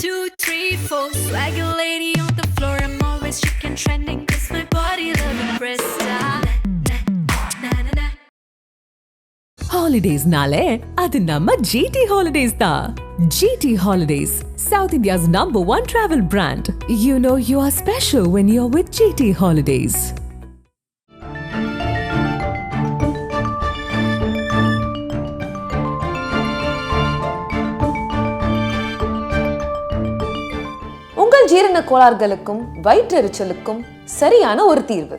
Holidays Swag a lady the floor. Holidays nale, namma GT Holidays da. GT Holidays, South India's number one travel brand. You know you are special when you're with GT Holidays. ஜீரண கோளாறுகளுக்கும் வயிற்றெரிச்சலுக்கும் சரியான ஒரு தீர்வு.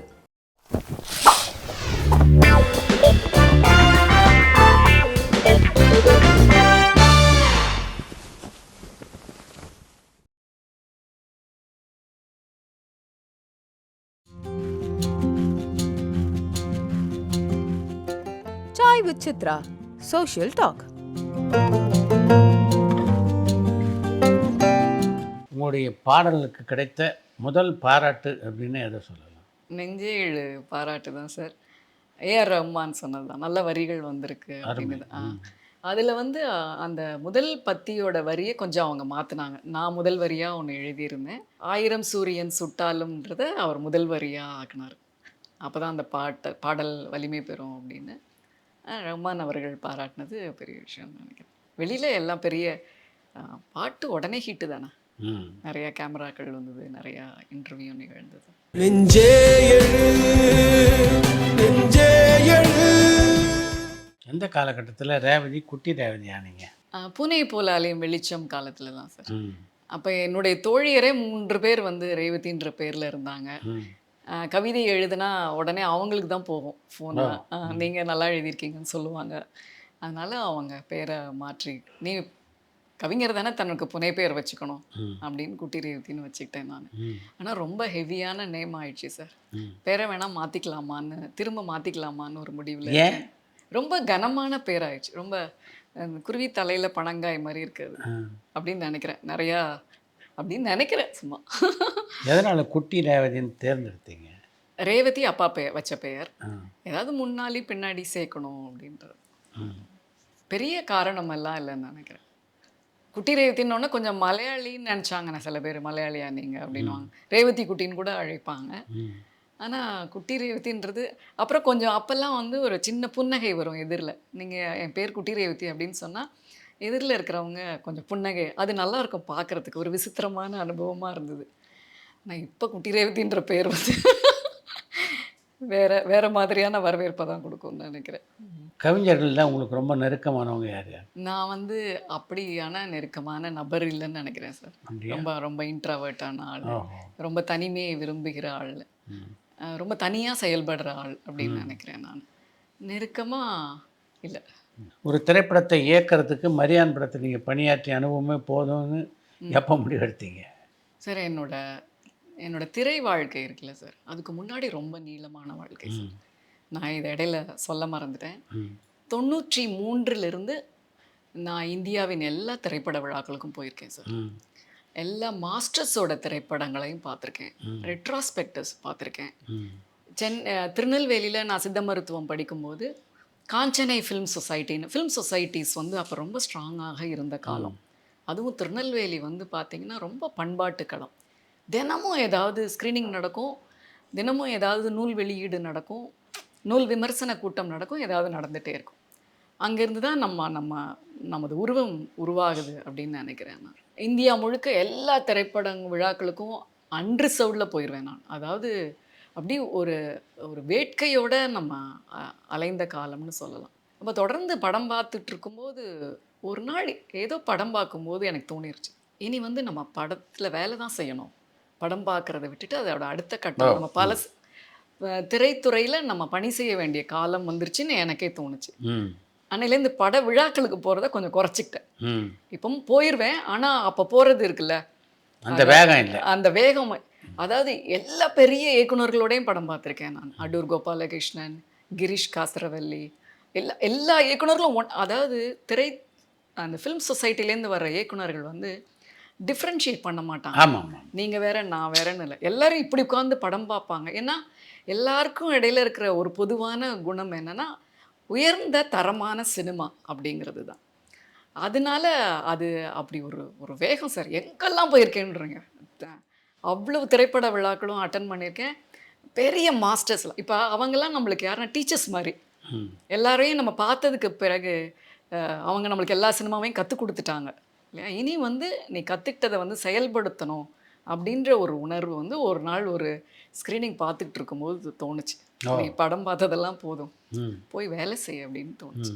Chai with Chithra social talk உங்களுடைய பாடலுக்கு கிடைத்த முதல் பாராட்டு அப்படின்னு எதை சொல்லலாம்? நெஞ்சே இழு பாராட்டு தான் சார். ஏஆர் ரஹ்மான் சொன்னது தான். நல்ல வரிகள் வந்திருக்கு அப்படின்னு. அதில் வந்து அந்த முதல் பத்தியோட வரியை கொஞ்சம் அவங்க மாற்றினாங்க நான் முதல் வரியாக ஒன்று எழுதியிருந்தேன். ஆயிரம் சூரியன் சுட்டாலும்ன்றத அவர் முதல் வரியாக ஆக்கினார். அப்போ தான் அந்த பாட்டை பாடல் வலிமை பெறும் அப்படின்னு. ரஹ்மான் அவர்கள் பாராட்டினது பெரிய விஷயம்னு நினைக்கிறேன். வெளியில் எல்லாம் பெரிய பாட்டு உடனே ஹிட்டு தானே? நிறையா கேமராக்கள் வந்தது நிறையா இன்டர்வியூ நிகழ்ந்தது. எந்த காலகட்டத்தில் ரேவதி குட்டி ரேவதி ஆனீங்க? பூனை போல அலையும் வெளிச்சம் காலத்துல தான் சார் அப்போ என்னுடைய தோழியரே மூன்று பேர் வந்து ரேவதின்ற பேரில் இருந்தாங்க. கவிதை எழுதுனா உடனே அவங்களுக்கு தான் போகும் ஃபோன் நீங்கள் நல்லா எழுதியிருக்கீங்கன்னு சொல்லுவாங்க. அதனால அவங்க பேரை மாற்றி நீ கவிஞர் தானே தனக்கு புனை பெயர் வச்சுக்கணும். அப்படின்னு குட்டி ரேவதின்னு வச்சுக்கிட்டேன் நான். ஆனால் ரொம்ப ஹெவியான நேம் ஆயிடுச்சு சார் பேரை வேணா மாற்றிக்கலாமான்னு திரும்ப மாற்றிக்கலாமான்னு ஒரு முடிவில்? ரொம்ப கனமான பேர் ஆயிடுச்சு. ரொம்ப குருவி தலையில் பனங்காய் மாதிரி இருக்குது. அப்படின்னு நினைக்கிறேன். நிறையா அப்படின்னு நினைக்கிறேன் சும்மா. எதனால் குட்டி ரேவதின்னு தேர்ந்தெடுத்தீங்க? ரேவதி அப்பா பெயர் வச்ச பெயர். ஏதாவது முன்னாடி பின்னாடி சேர்க்கணும் அப்படின்றது. பெரிய காரணம் எல்லாம் இல்லைன்னு நினைக்கிறேன். குட்டி ரேவதின்னொன்னே கொஞ்சம் மலையாளின்னு நினச்சாங்க சில பேர் மலையாளியா நீங்கள் அப்படின்னுவாங்க. ரேவதி குட்டின்னு கூட அழைப்பாங்க. ஆனால் குட்டி ரேவதின்றது அப்புறம் கொஞ்சம் அப்போல்லாம் வந்து ஒரு சின்ன புன்னகை வரும் எதிரில். நீங்கள் என் பேர் குட்டி ரேவதி அப்படின்னு சொன்னால் எதிரில் இருக்கிறவங்க கொஞ்சம் புன்னகை அது நல்லா இருக்கும் பார்க்குறதுக்கு ஒரு விசித்திரமான அனுபவமாக இருந்தது. நான் இப்போ குட்டி ரேவதின்ற பேர் வந்து வேற வேற மாதிரியான வரவேற்பை தான் கொடுக்கும்னு நினைக்கிறேன். கவிஞர்கள்ல உங்களுக்கு ரொம்ப நெருக்கமானவங்க யார் யார்? நான் வந்து அப்படியான நெருக்கமான நபர் இல்லைன்னு நினைக்கிறேன் சார்? ரொம்ப ரொம்ப இன்ட்ரவர்ட்டான ஆள். ரொம்ப தனிமையை விரும்புகிற ஆள். ரொம்ப தனியாக செயல்படுற ஆள் அப்படின்னு நினைக்கிறேன் நான். நெருக்கமாக இல்லை. ஒரு திரைப்படத்தை இயக்கிறதுக்கு மரியான் படத்தை நீங்கள் பணியாற்றிய அனுபவமே போதும்னு எப்போ முடிவெடுத்தீங்க? சார் என்னோட என்னோட திரை வாழ்க்கை இருக்குல்ல சார். அதுக்கு முன்னாடி ரொம்ப நீளமான வாழ்க்கை சார். நான் இதை இடையில சொல்ல மறந்துட்டேன். தொண்ணூற்றி மூன்றிலிருந்து நான் இந்தியாவின் எல்லா திரைப்பட விழாக்களுக்கும் போயிருக்கேன் சார். எல்லா மாஸ்டர்ஸோட திரைப்படங்களையும் பார்த்துருக்கேன். ரெட்ராஸ்பெக்டர்ஸ் பார்த்துருக்கேன். சென் திருநெல்வேலியில் நான் சித்த மருத்துவம் படிக்கும்போது காஞ்சனை ஃபிலிம் சொசைட்டின்னு ஃபிலிம் சொசைட்டிஸ் வந்து அப்போ ரொம்ப ஸ்ட்ராங்காக இருந்த காலம். அதுவும் திருநெல்வேலி வந்து பார்த்திங்கன்னா ரொம்ப பண்பாட்டு களம். தினமும் ஏதாவது ஸ்க்ரீனிங் நடக்கும். தினமும் ஏதாவது நூல் வெளியீடு நடக்கும். நூல் விமர்சன கூட்டம் நடக்கும். ஏதாவது நடந்துகிட்டே இருக்கும். அங்கேருந்து தான் நம்ம நம்ம நமது உருவம் உருவாகுது அப்படின்னு நினைக்கிறேன் நான். இந்தியா முழுக்க எல்லா திரைப்பட விழாக்களுக்கும் அன்ரிசர்வ்டில் போயிடுவேன் நான். அதாவது அப்படி ஒரு ஒரு வேட்கையோட நம்ம அ- அலைந்த காலம்னு சொல்லலாம். நம்ம தொடர்ந்து படம் பார்த்துட்டு இருக்கும்போது ஒரு நாள் ஏதோ படம் பார்க்கும்போது எனக்கு தோணிருச்சு. இனி வந்து நம்ம படத்தில் வேலை தான் செய்யணும். படம் பார்க்குறத விட்டுட்டு அதோட அடுத்த கட்டம். நம்ம பல திரைத்துறையில் நம்ம பணி செய்ய வேண்டிய காலம் வந்துருச்சுன்னு எனக்கே தோணுச்சு. அன்னையிலேருந்து பட விழாக்களுக்கு போகிறத கொஞ்சம் குறைச்சிக்கிட்டேன். இப்பவும் போயிடுவேன் ஆனால் அப்போ போகிறது இருக்குல்ல. அந்த வேகம் இல்லை. அந்த வேகம் அதாவது எல்லா பெரிய இயக்குனர்களோடையும் படம் பார்த்துருக்கேன் நான். அடூர் கோபாலகிருஷ்ணன் கிரீஷ் காசரவல்லி எல்லா எல்லா இயக்குனர்களும் ஒன் அதாவது திரை அந்த ஃபிலிம் சொசைட்டிலேருந்து வர்ற இயக்குனர்கள் வந்து டிஃப்ரென்ஷியேட் பண்ண மாட்டாங்க. ஆமாம் ஆமாம் நீங்கள் வேற நான் வேறன்னு இல்லை. எல்லாரும் இப்படி உட்காந்து படம் பார்ப்பாங்க. ஏன்னா எல்லாருக்கும் இடையில இருக்கிற ஒரு பொதுவான குணம் என்னன்னா உயர்ந்த தரமான சினிமா அப்படிங்கிறது தான் அதனால அது அப்படி ஒரு ஒரு வேகம் சார். எங்கெல்லாம் போயிருக்கேன்றீங்க? அவ்வளவு திரைப்பட விழாக்களும் அட்டன் பண்ணியிருக்கேன். பெரிய மாஸ்டர்ஸ்லாம் இப்போ அவங்கெல்லாம் நம்மளுக்கு யாருன்னா டீச்சர்ஸ் மாதிரி. எல்லாரையும் நம்ம பார்த்ததுக்கு பிறகு அவங்க நம்மளுக்கு எல்லா சினிமாவையும் கற்றுக் கொடுத்துட்டாங்க. இல்லையா? இனி வந்து நீ கற்றுக்கிட்டதை வந்து செயல்படுத்தணும் அப்படின்ற ஒரு உணர்வு வந்து ஒரு நாள் ஒரு ஸ்க்ரீனிங் பார்த்துக்கிட்டு இருக்கும்போது தோணுச்சு. படம் பார்த்ததெல்லாம் போதும். போய் வேலை செய் அப்படின்னு தோணுச்சு.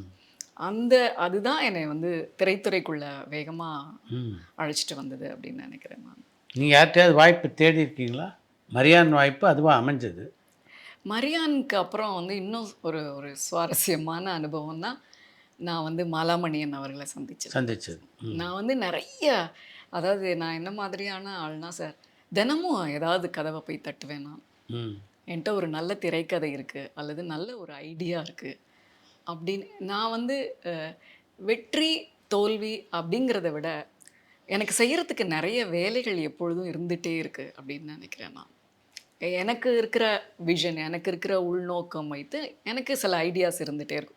அந்த அதுதான் என்னை வந்து திரைத்துறைக்குள்ள வேகமாக அழைச்சிட்டு வந்தது அப்படின்னு நினைக்கிறேன் நான். நீங்கள் யார்கிட்டயாவது வாய்ப்பு தேடி இருக்கீங்களா? மரியான் வாய்ப்பு அதுவாக அமைஞ்சது? மரியானுக்கு அப்புறம் வந்து இன்னும் ஒரு ஒரு சுவாரஸ்யமான அனுபவம் தான் நான் வந்து மாலாமணியன் அவர்களை சந்திச்சது. சந்திச்சது. நான் வந்து நிறைய அதாவது நான் என்ன மாதிரியான ஆள்னா சார் தினமும் ஏதாவது கதவை போய் தட்டுவேன் நான். என்கிட்ட ஒரு நல்ல திரைக்கதை இருக்குது அல்லது நல்ல ஒரு ஐடியா இருக்குது அப்படின்னு நான் வந்து வெற்றி தோல்வி அப்படிங்கிறத விட எனக்கு செய்கிறதுக்கு நிறைய வேலைகள் எப்பொழுதும் இருந்துகிட்டே இருக்குது அப்படின்னு நினைக்கிறேன் நான். எனக்கு இருக்கிற விஷன் எனக்கு இருக்கிற உள்நோக்கம் வைத்து எனக்கு சில ஐடியாஸ் இருந்துகிட்டே இருக்கும்.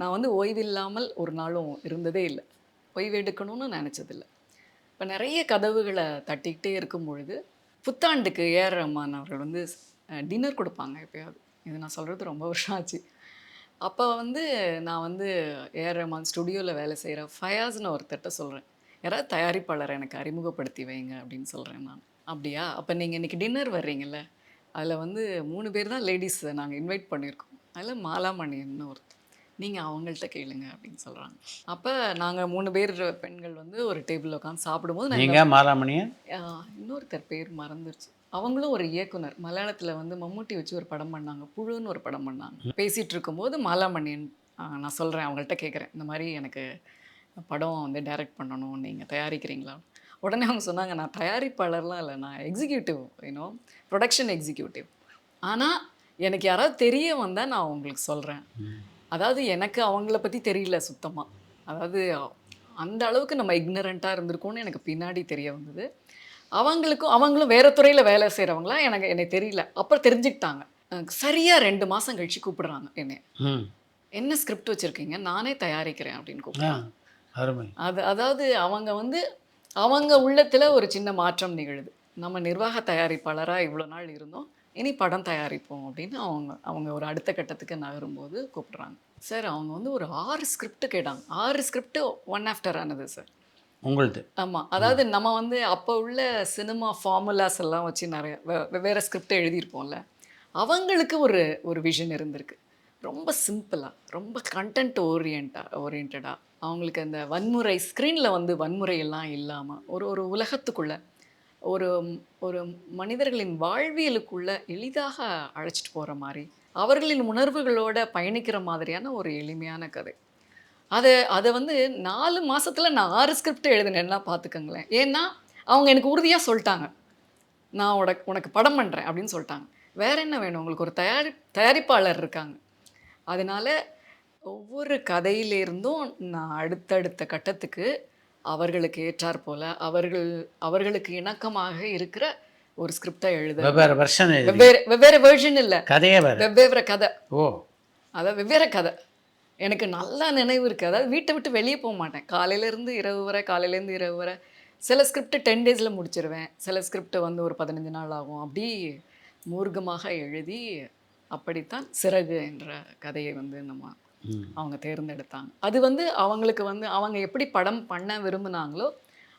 நான் வந்து ஓய்வில்லாமல் ஒரு நாளும் இருந்ததே இல்லை. ஓய்வு எடுக்கணும்னு நினச்சதில்லை. இப்போ நிறைய கதவுகளை தட்டிக்கிட்டே இருக்கும் பொழுது புத்தாண்டுக்கு ஏஆர் ரஹ்மான் அவர்கள் வந்து டின்னர் கொடுப்பாங்க எப்பயாவது. இது நான் சொல்கிறது ரொம்ப வருஷம் ஆச்சு. அப்போ வந்து நான் வந்து ஏஆர் ரஹ்மான் ஸ்டுடியோவில் வேலை செய்கிற ஃபயாஸ்னு ஒருத்தர்கிட்ட சொல்கிறேன் யாராவது தயாரிப்பாளரை எனக்கு அறிமுகப்படுத்தி வைங்க அப்படின்னு சொல்கிறேன் நான். அப்படியா? அப்போ நீங்கள் இன்றைக்கி டின்னர் வர்றீங்கல்ல. அதில் வந்து மூணு பேர் தான் லேடிஸ் நாங்கள் இன்வைட் பண்ணியிருக்கோம். அதில் மாலாமணின்னு ஒருத்தர் நீங்கள் அவங்கள்ட்ட கேளுங்க அப்படின்னு சொல்கிறாங்க அப்போ நாங்கள் மூணு பேர் பெண்கள் வந்து ஒரு டேபிளில் உட்காந்து சாப்பிடும்போது நீங்கள் மாலாமணியன் ஆஹ் இன்னொருத்தர் பேர் மறந்துருச்சு. அவங்களும் ஒரு இயக்குனர். மலையாளத்தில் வந்து மம்முட்டி வச்சு ஒரு படம் பண்ணாங்க. புழுன்னு ஒரு படம் பண்ணாங்க. பேசிகிட்டு இருக்கும்போது மாலாமணியன் நான் சொல்கிறேன் அவங்கள்ட்ட கேட்குறேன் இந்த மாதிரி எனக்கு படம் வந்து டைரக்ட் பண்ணணும் நீங்கள் தயாரிக்கிறீங்களா? உடனே அவங்க சொன்னாங்க நான் தயாரிப்பாளர்லாம் இல்லை நான் எக்ஸிக்யூட்டிவ் யூனோ ப்ரொடக்ஷன் எக்ஸிக்யூட்டிவ் ஆனால் எனக்கு யாராவது தெரிய வந்தால் நான் உங்களுக்கு சொல்கிறேன் அதாவது எனக்கு அவங்கள பற்றி தெரியல சுத்தமாக அதாவது அந்த அளவுக்கு நம்ம இக்னரண்ட்டாக இருந்திருக்கோம்னு எனக்கு பின்னாடி தெரிய வந்தது. அவங்களுக்கும் அவங்களும் வேறு துறையில் வேலை செய்கிறவங்களா எனக்கு என்னை தெரியல. அப்புறம் தெரிஞ்சுக்கிட்டாங்க. சரியாக ரெண்டு மாதம் கழிச்சு கூப்பிடுறாங்க என்னை. என்ன ஸ்கிரிப்ட் வச்சுருக்கீங்க? நானே தயாரிக்கிறேன் அப்படின்னு கூப்பிடுறாங்க. அருமை. அது அதாவது அவங்க வந்து அவங்க உள்ளத்தில் ஒரு சின்ன மாற்றம் நிகழுது. நம்ம நிர்வாக தயாரிப்பாளராக இவ்வளோ நாள் இருந்தோம். இனி படம் தயாரிப்போம் அப்படின்னு அவங்க அவங்க ஒரு அடுத்த கட்டத்துக்கு நகரும்போது கூப்பிடுறாங்க. சார் அவங்க வந்து ஒரு ஆறு ஸ்கிரிப்ட் கேட்டாங்க. ஆறு ஸ்கிரிப்ட் ஒன் ஆஃப்டர் ஆனது சார். உங்களுது. ஆமாம் அதாவது நம்ம வந்து அப்போ உள்ள சினிமா ஃபார்முலாஸ் எல்லாம் வச்சு நிறைய வே- வெவ்வேறு ஸ்கிரிப்ட் எழுதியிருப்போம்ல. அவங்களுக்கு ஒரு ஒரு விஷன் இருந்திருக்கு. ரொம்ப சிம்பிளாக ரொம்ப கண்டென்ட் ஓரியண்டா ஓரியன்டாக அவங்களுக்கு அந்த வன்முறை ஸ்க்ரீனில் வந்து வன்முறை எல்லாம் இல்லாமல் ஒரு ஒரு உலகத்துக்குள்ள ஒரு ஒரு மனிதர்களின் வாழ்வியலுக்குள்ள எளிதாக அழைச்சிட்டு போகிற மாதிரி அவர்களின் உணர்வுகளோட பயணிக்கிற மாதிரியான ஒரு எளிமையான கதை. அதை அதை வந்து நாலு மாதத்தில் நான் ஆறு ஸ்கிரிப்ட் எழுதினேன்னா பார்த்துக்கங்களேன் ஏன்னா அவங்க எனக்கு உறுதியாக சொல்லிட்டாங்க. நான் உனக்கு உனக்கு படம் பண்ணுறேன் அப்படின்னு சொல்லிட்டாங்க. வேற என்ன வேணும்? உங்களுக்கு ஒரு தயாரி தயாரிப்பாளர் இருக்காங்க. அதனால ஒவ்வொரு கதையிலிருந்தும் நான் அடுத்தடுத்த கட்டத்துக்கு அவர்களுக்கு ஏற்றாற் போல அவர்கள் அவர்களுக்கு இணக்கமாக இருக்கிற ஒரு ஸ்கிரிப்டை எழுத வெவ்வேறு வருஷன் வெவ்வேறு வெவ்வேறு வெர்ஷன் இல்லை. கதையே வேறு வெவ்வேறு கதை. ஓ. அதாவது வெவ்வேறு கதை. எனக்கு நல்லா நினைவு இருக்குது அதாவது வீட்டை விட்டு வெளியே போக மாட்டேன். காலையிலேருந்து இரவு வரை காலையிலேருந்து இரவு வரை சில ஸ்கிரிப்ட் டென் டேஸில் முடிச்சிருவேன். சில ஸ்கிரிப்ட் வந்து ஒரு பதினஞ்சு நாள் ஆகும். அப்படி மூர்க்கமாக எழுதி அப்படித்தான் சிறகு என்ற கதையை வந்து நம்ம அவங்க தேர்ந்தெடுத்தாங்க. அது வந்து அவங்களுக்கு வந்து அவங்க எப்படி படம் பண்ண விரும்புனாங்களோ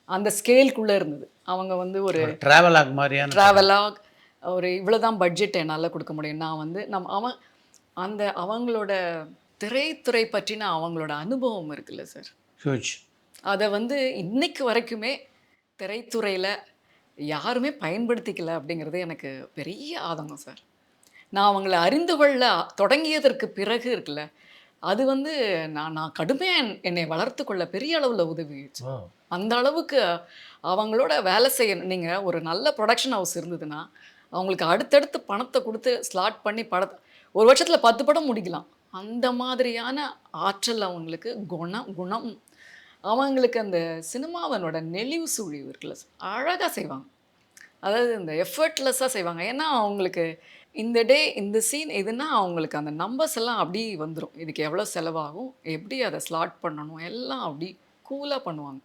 அந்த ஸ்கேல்குள்ளே இருந்தது. அவங்க வந்து ஒரு ட்ராவல் ஆக மாதிரியான ட்ராவலாக ஒரு இவ்வளோதான் பட்ஜெட் என்னால் கொடுக்க முடியும். நான் வந்து நம்ம அவன் அந்த அவங்களோட திரைத்துறை பற்றின அவங்களோட அனுபவம் இருக்குல்ல சார் அதை வந்து இன்னைக்கு வரைக்குமே திரைத்துறையில் யாருமே பயன்படுத்திக்கல அப்படிங்கிறது எனக்கு பெரிய ஆதங்கம் சார் நான் அவங்கள அறிந்து கொள்ள தொடங்கியதற்கு பிறகு இருக்குல்ல அது வந்து நான் நான் கடுமையாக என்னை வளர்த்து கொள்ள பெரிய அளவில் உதவிச்சு அந்த அளவுக்கு அவங்களோட வேலை செய்ய நீங்கள் ஒரு நல்ல ப்ரொடக்ஷன் ஹவுஸ் இருந்ததுன்னா அவங்களுக்கு அடுத்தடுத்து பணத்தை கொடுத்து ஸ்லாட் பண்ணி படத்தை ஒரு வருஷத்தில் பத்து படம் முடிக்கலாம். அந்த மாதிரியான ஆற்றல் அவங்களுக்கு குணம் குணம். அவங்களுக்கு அந்த சினிமாவனோட நெளிவு சுழிவு இருக்குல்ல அழகாக செய்வாங்க. அதாவது இந்த எஃபர்ட்லெஸ்ஸாக செய்வாங்க. ஏன்னா அவங்களுக்கு இந்த டே இந்த சீன் எதுனா அவங்களுக்கு அந்த நம்பர்ஸ் எல்லாம் அப்படி வந்துடும் இதுக்கு எவ்வளோ செலவாகும்? எப்படி அதை ஸ்லாட் பண்ணணும்? எல்லாம் அப்படி கூலாக பண்ணுவாங்க.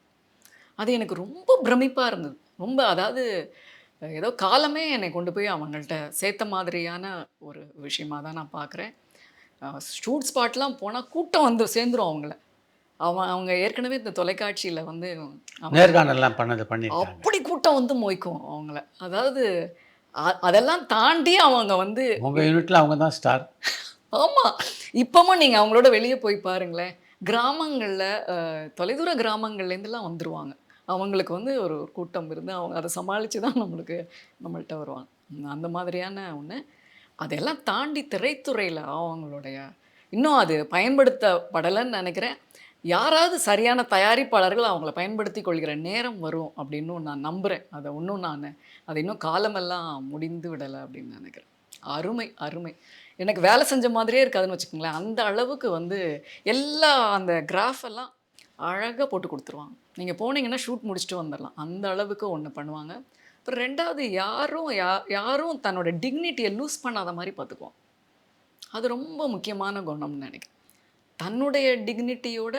அது எனக்கு ரொம்ப பிரமிப்பாக இருந்தது. ரொம்ப அதாவது ஏதோ காலமே என்னை கொண்டு போய் அவங்கள்ட்ட சேர்த்த மாதிரியான ஒரு விஷயமா தான் நான் பார்க்குறேன். ஷூட் ஸ்பாட்லாம் போனால் கூட்டம் வந்து சேர்ந்துரும் அவங்கள. அவன் அவங்க ஏற்கனவே இந்த தொலைக்காட்சியில் வந்து நேர்காணல்லாம் பண்ணது பண்ணியிருக்காங்க. அப்படி கூட்டம் வந்து மொய்க்கும் அவங்கள. அதாவது அதெல்லாம் தாண்டி அவங்க வந்து உங்கள் யூனிட்டில் அவங்க தான் ஸ்டார் ஆமாம் இப்போவும் நீங்கள் அவங்களோட வெளியே போய் பாருங்களேன். கிராமங்களில் தொலைதூர கிராமங்கள்லேருந்துலாம் வந்துருவாங்க. அவங்களுக்கு வந்து ஒரு கூட்டம் இருந்து அவங்க அதை சமாளித்து தான் நம்மளுக்கு நம்மள்ட்ட வருவாங்க. அந்த மாதிரியான ஒன்று அதெல்லாம் தாண்டி திரைத்துறையில் அவங்களுடைய இன்னும் அது பயன்படுத்தப்படலைன்னு நினைக்கிறேன். யாராவது சரியான தயாரிப்பாளர்கள் அவங்கள பயன்படுத்தி கொள்கிற நேரம் வரும் அப்படின்னு நான் நம்புகிறேன் அதை இன்னும் நான் அதை இன்னும் காலமெல்லாம் முடிந்து விடலை அப்படின்னு நினைக்கிறேன். அருமை அருமை. எனக்கு வேலை செஞ்ச மாதிரியே இருக்காதுன்னு வச்சுக்கோங்களேன். அந்த அளவுக்கு வந்து எல்லா அந்த கிராஃபெல்லாம் அழகாக போட்டு கொடுத்துருவாங்க. நீங்கள் போனீங்கன்னா ஷூட் முடிச்சுட்டு வந்துடலாம். அந்த அளவுக்கு ஒன்று பண்ணுவாங்க. அப்புறம் ரெண்டாவது யாரும் யா யாரும் தன்னோட டிக்னிட்டியை லூஸ் பண்ணாத மாதிரி பார்த்துக்குவோம் அது ரொம்ப முக்கியமான குணம்னு நினைக்கிறேன். தன்னுடைய டிக்னிட்டியோட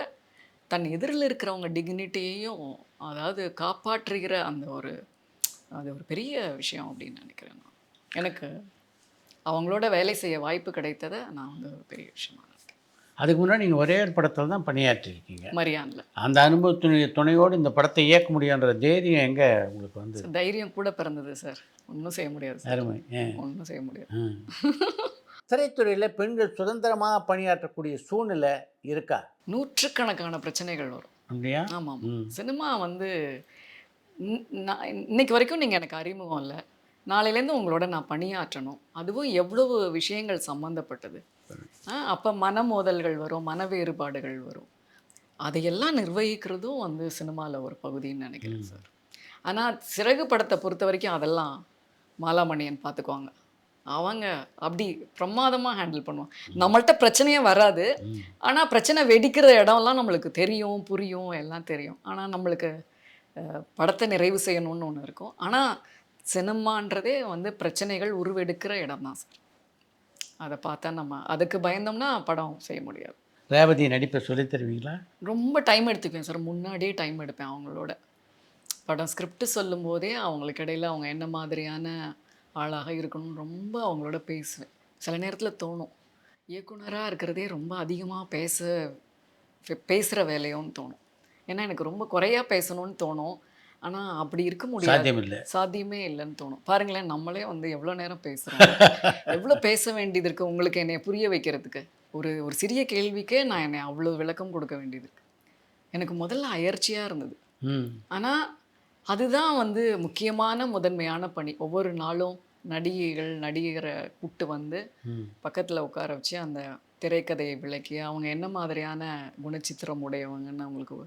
தன் எதிரில் இருக்கிறவங்க டிக்னிட்டியையும் அதாவது காப்பாற்றுகிற அந்த ஒரு அது ஒரு பெரிய விஷயம் அப்படின்னு நினைக்கிறேன் நான். எனக்கு அவங்களோட வேலை செய்ய வாய்ப்பு கிடைத்ததை நான் வந்து ஒரு பெரிய விஷயமா அதுக்கு முன்னாடி நீங்கள் ஒரே ஒரு படத்தில் தான் பணியாற்றிருக்கீங்க. மரியானில். அந்த அனுபவத்தினுடைய துணையோடு இந்த படத்தை இயக்க முடியுன்ற தைரியம் எங்கே உங்களுக்கு வந்து தைரியம் கூட பிறந்தது சார். ஒன்றும் செய்ய முடியாது சார். அருமை. ஒன்றும் செய்ய முடியாது. திரைத்துறையில் பெண்கள் சுதந்திரமாக பணியாற்றக்கூடிய சூழ்நிலை இருக்கா? நூற்றுக்கணக்கான பிரச்சனைகள் வரும். அப்படியா? ஆமாம். சினிமா வந்து நான் இன்னைக்கு வரைக்கும் நீங்கள் எனக்கு அறிமுகம் இல்லை. நாளையிலேருந்து உங்களோட நான் பணியாற்றணும். அதுவும் எவ்வளவு விஷயங்கள் சம்மந்தப்பட்டது அப்போ மன மோதல்கள் வரும் மன வேறுபாடுகள் வரும். அதையெல்லாம் நிர்வகிக்கிறதும் வந்து சினிமாவில் ஒரு பகுதின்னு நினைக்கிறேன் சார். ஆனால் சிறகு படத்தை பொறுத்த வரைக்கும் அதெல்லாம் மாலாமணியன் பார்த்துக்குவாங்க. அவங்க அப்படி பிரமாதமாக ஹேண்டில் பண்ணுவாங்க. நம்மள்ட்ட பிரச்சனையே வராது. ஆனால் பிரச்சனை வெடிக்கிற இடம்லாம் நம்மளுக்கு தெரியும் புரியும் எல்லாம் தெரியும். ஆனால் நம்மளுக்கு படத்தை நிறைவு செய்யணும்னு ஒன்று இருக்கும். ஆனால் சினிமான்றதே வந்து பிரச்சனைகள் உருவெடுக்கிற இடம் தான் சார். அதை பார்த்தா நம்ம அதுக்கு பயந்தோம்னா படம் செய்ய முடியாது. ரேவதி நடிப்பை சொல்லித் தருவீங்களா? ரொம்ப டைம் எடுத்துக்குவேன் சார். முன்னாடியே டைம் எடுப்பேன் அவங்களோட. படம் ஸ்கிரிப்ட் சொல்லும் போதே அவங்களுக்கு இடையில அவங்க என்ன மாதிரியான ஆளாக இருக்கணும்னு ரொம்ப அவங்களோட பேசுவேன். சில நேரத்தில் தோணும். இயக்குனராக இருக்கிறதே ரொம்ப அதிகமாக பேச பேசுகிற வேலையோன்னு தோணும். ஏன்னா எனக்கு ரொம்ப குறையா பேசணும்னு தோணும். ஆனால் அப்படி இருக்க முடியாது. சாத்தியம் இல்லை. சாத்தியமே இல்லைன்னு தோணும். பாருங்களேன் நம்மளே வந்து எவ்வளோ நேரம் பேசுகிறோம் எவ்வளோ பேச வேண்டியது இருக்குது உங்களுக்கு என்னை புரிய வைக்கிறதுக்கு? ஒரு ஒரு சிறிய கேள்விக்கே நான் என்னை அவ்வளோ விளக்கம் கொடுக்க வேண்டியது எனக்கு முதல்ல அயற்சியாக இருந்தது. ஆனால் அதுதான் வந்து முக்கியமான முதன்மையான பணி. ஒவ்வொரு நாளும் நடிகைகள் நடிகரை கூட்டு வந்து பக்கத்தில் உட்கார வச்சு அந்த திரைக்கதையை விளக்கி அவங்க என்ன மாதிரியான குணச்சித்திரம் உடையவங்கன்னு அவங்களுக்கு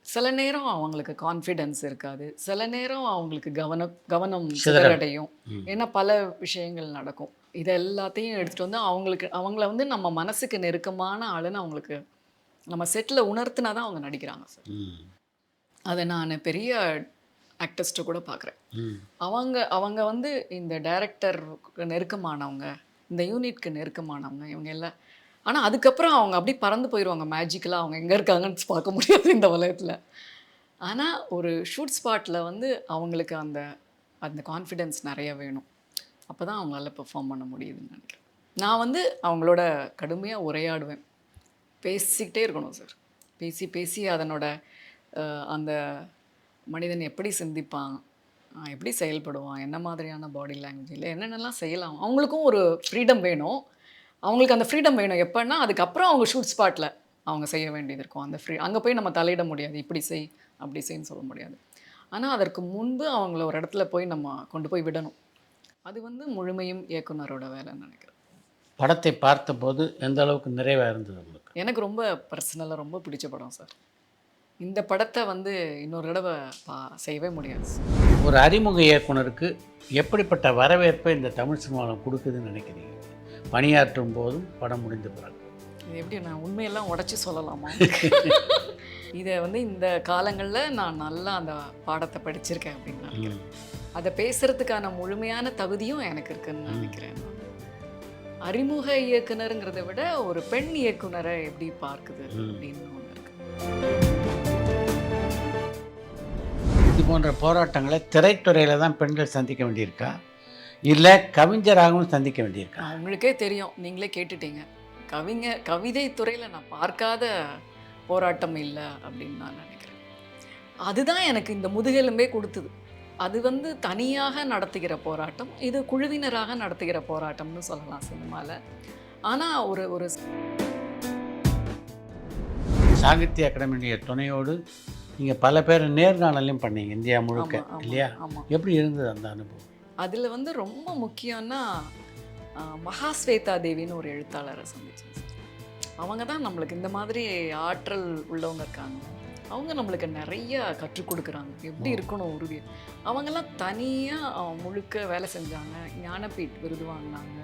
சில நேரம் அவங்களுக்கு கான்ஃபிடென்ஸ் இருக்காது. சில நேரம் அவங்களுக்கு கவனம் கவனம். சிதறடையும். ஏன்னா பல விஷயங்கள் நடக்கும். இது எல்லாத்தையும் எடுத்துகிட்டு வந்து அவங்களுக்கு அவங்கள வந்து நம்ம மனசுக்கு நெருக்கமான ஆளுன்னு அவங்களுக்கு நம்ம செட்டில் உணர்த்தினா தான் அவங்க நடிக்கிறாங்க சார். அதை நான் பெரிய ஆக்டர்ஸ்ட்டு கூட பார்க்குறேன் அவங்க அவங்க வந்து இந்த டைரக்டருக்கு நெருக்கமானவங்க இந்த யூனிட்க்கு நெருக்கமானவங்க இவங்க எல்லாம். ஆனால் அதுக்கப்புறம் அவங்க அப்படி பறந்து போயிடுவாங்க மேஜிக்கலாக அவங்க எங்கே இருக்காங்கன்னு பார்க்க முடியாது இந்த வலயத்தில் ஆனால் ஒரு ஷூட் ஸ்பாட்டில் வந்து அவங்களுக்கு அந்த அந்த கான்ஃபிடென்ஸ் நிறைய வேணும். அப்போ தான் அவங்களால பெர்ஃபார்ம் பண்ண முடியுதுன்னு நினைக்கிறேன். நான் வந்து அவங்களோட கடுமையாக உரையாடுவேன். பேசிக்கிட்டே இருக்கணும் சார் பேசி பேசி அதனோட அந்த மனிதன் எப்படி சிந்திப்பான்? எப்படி செயல்படுவான்? என்ன மாதிரியான பாடி லாங்குவேஜ் இல்லை என்னென்னலாம் செய்யலாம்? அவங்களுக்கும் ஒரு ஃப்ரீடம் வேணும். அவங்களுக்கு அந்த ஃப்ரீடம் வேணும். எப்போன்னா அதுக்கப்புறம் அவங்க ஷூட் ஸ்பாட்டில் அவங்க செய்ய வேண்டியது இருக்கும். அந்த ஃப்ரீ அங்கே போய் நம்ம தலையிட முடியாது. இப்படி செய் அப்படி செய்ன்னு சொல்ல முடியாது. ஆனால் அதற்கு முன்பு அவங்கள ஒரு இடத்துல போய் நம்ம கொண்டு போய் விடணும். அது வந்து முழுமையும் இயக்குனரோட வேலைன்னு நினைக்கிறேன். படத்தை பார்த்தபோது எந்த அளவுக்கு நிறைவாக இருந்தது உங்களுக்கு? எனக்கு ரொம்ப பர்சனலாக ரொம்ப பிடிச்ச படம் சார். இந்த படத்தை வந்து இன்னொரு தடவை பா செய்யவே முடியாது. ஒரு அறிமுக இயக்குனருக்கு எப்படிப்பட்ட வரவேற்பை இந்த தமிழ் சினிமாவில் கொடுக்குதுன்னு நினைக்கிறீங்க? பணியாற்றும் போதும் படம் முடிந்த பிறகு. இது எப்படி நான் உண்மையெல்லாம் உடச்சி சொல்லலாமா? இதை வந்து இந்த காலங்களில் நான் நல்லா அந்த பாடத்தை படிச்சிருக்கேன் அப்படின்னு நினைக்கிறேன். அதை பேசுறதுக்கான முழுமையான தகுதியும் எனக்கு இருக்குன்னு நினைக்கிறேன். நான். அறிமுக இயக்குனருங்கிறத விட ஒரு பெண் இயக்குனரை எப்படி பார்க்குது. அப்படின்னு ஒன்று இருக்கு. இது போன்ற போராட்டங்களை திரைத்துறையில் தான் பெண்கள் சந்திக்க வேண்டியிருக்கா? இல்லை கவிஞராகவும் சந்திக்க வேண்டியிருக்கா? நான் உங்களுக்கே தெரியும். நீங்களே கேட்டுட்டீங்க. கவிஞ கவிதை துறையில் நான் பார்க்காத போராட்டம் இல்லை அப்படின்னு நான் நினைக்கிறேன். அதுதான் எனக்கு இந்த முதுகெலும்பே கொடுத்தது. அது வந்து தனியாக நடத்துகிற போராட்டம் இது குழுவினராக நடத்துகிற போராட்டம்னு சொல்லலாம் சினிமாவில் ஆனால் ஒரு ஒரு சாகித்ய அகாடமியுடைய துணையோடு நீங்கள் பல பேர் நேர்காணலையும் பண்ணீங்க இந்தியா முழுக்க இல்லையா. எப்படி இருந்தது அந்த அனுபவம்? அதில் வந்து ரொம்ப முக்கியம்னா மகாஸ்வேதா தேவின்னு ஒரு எழுத்தாளரை சந்திச்சேன். அவங்க தான் நம்மளுக்கு இந்த மாதிரி ஆற்றல் உள்ளவங்க இருக்காங்க. அவங்க நம்மளுக்கு நிறைய கற்றுக் கொடுக்குறாங்க. எப்படி இருக்கணும் உறுதி. அவங்கெல்லாம் தனியாக முழுக்க வேலை செஞ்சாங்க. ஞானபீட் விருது வாங்கினாங்க.